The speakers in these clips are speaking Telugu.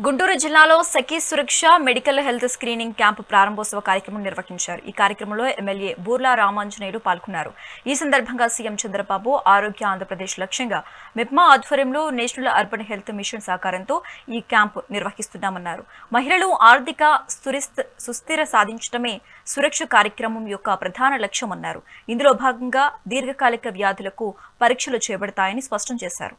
గుంటూరు జిల్లాలో Sakhi Suraksha medical health screening camp ప్రారంభోత్సవ కార్యక్రమం నిర్వహించారు. ఈ కార్యక్రమంలో ఎమ్మెల్యే బూర్లా రామాంజనేయుడు పాల్గొన్నారు. ఈ సందర్భంగా సీఎం చంద్రబాబు ఆరోగ్య ఆంధ్రప్రదేశ్ లక్ష్యంగా మిప్మా ఆధ్వర్యంలో నేషనల్ అర్బన్ హెల్త్ మిషన్ సహకారంతో ఈ క్యాంపు నిర్వహిస్తున్నామన్నారు. మహిళలు ఆర్థిక సురిస్త- సుస్థిర సాధించడమే సురక్ష కార్యక్రమం యొక్క ప్రధాన లక్ష్యమన్నారు. ఇందులో భాగంగా దీర్ఘకాలిక వ్యాధులకు పరీక్షలు చేపడతాయని స్పష్టం చేశారు.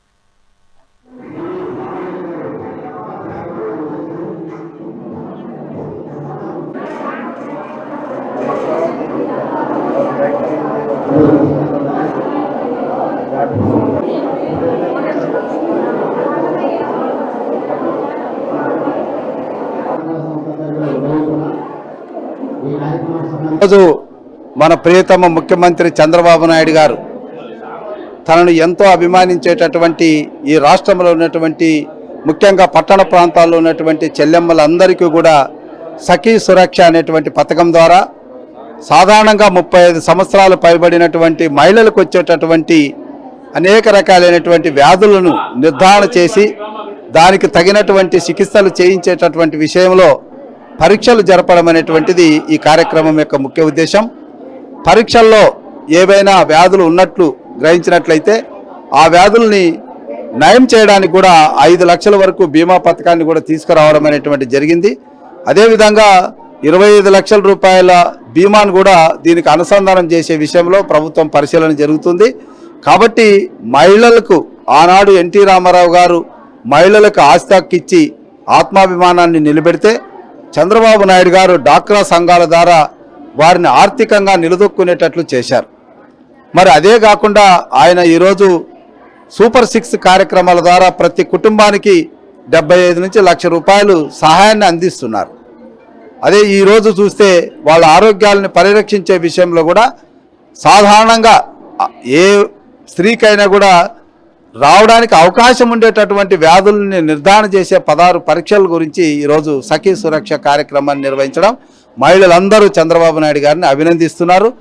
ఈరోజు మన ప్రియతమ ముఖ్యమంత్రి చంద్రబాబు నాయుడు గారు తనను ఎంతో అభిమానించేటటువంటి ఈ రాష్ట్రంలో ఉన్నటువంటి ముఖ్యంగా పట్టణ ప్రాంతాల్లో ఉన్నటువంటి చెల్లెమ్మలందరికీ కూడా సఖీ సురక్ష అనేటువంటి పథకం ద్వారా సాధారణంగా ముప్పై ఐదు సంవత్సరాలు పైబడినటువంటి మహిళలకు వచ్చేటటువంటి అనేక రకాలైనటువంటి వ్యాధులను నిర్ధారణ చేసి దానికి తగినటువంటి చికిత్సలు చేయించేటటువంటి విషయంలో పరీక్షలు జరపడం అనేటువంటిది ఈ కార్యక్రమం యొక్క ముఖ్య ఉద్దేశం. పరీక్షల్లో ఏవైనా వ్యాధులు ఉన్నట్లు గ్రహించినట్లయితే ఆ వ్యాధుల్ని నయం చేయడానికి కూడా ఐదు లక్షల వరకు బీమా పథకాన్ని కూడా తీసుకురావడం అనేటువంటి జరిగింది. అదేవిధంగా ఇరవై ఐదు లక్షల రూపాయల బీమాను కూడా దీనికి అనుసంధానం చేసే విషయంలో ప్రభుత్వం పరిశీలన జరుగుతుంది. కాబట్టి మహిళలకు ఆనాడు ఎన్టీ రామారావు గారు మహిళలకు ఆస్తి ఇచ్చి ఆత్మాభిమానాన్ని నిలబెడితే చంద్రబాబు నాయుడు గారు డాక్రా సంఘాల ద్వారా వారిని ఆర్థికంగా నిలదొక్కునేటట్లు చేశారు. మరి అదే కాకుండా ఆయన ఈరోజు సూపర్ సిక్స్ కార్యక్రమాల ద్వారా ప్రతి కుటుంబానికి డెబ్బై ఐదు నుంచి లక్ష రూపాయలు సహాయాన్ని అందిస్తున్నారు. అదే ఈరోజు చూస్తే వాళ్ళ ఆరోగ్యాలను పరిరక్షించే విషయంలో కూడా సాధారణంగా ఏ స్త్రీకైనా కూడా రావడానికి అవకాశం ఉండేటటువంటి వ్యాధుల్ని నిర్ధారణ చేసే పదహారు పరీక్షల గురించి ఈరోజు సఖీ సురక్ష కార్యక్రమాన్ని నిర్వహించడం మహిళలందరూ చంద్రబాబు నాయుడు గారిని అభినందిస్తున్నారు.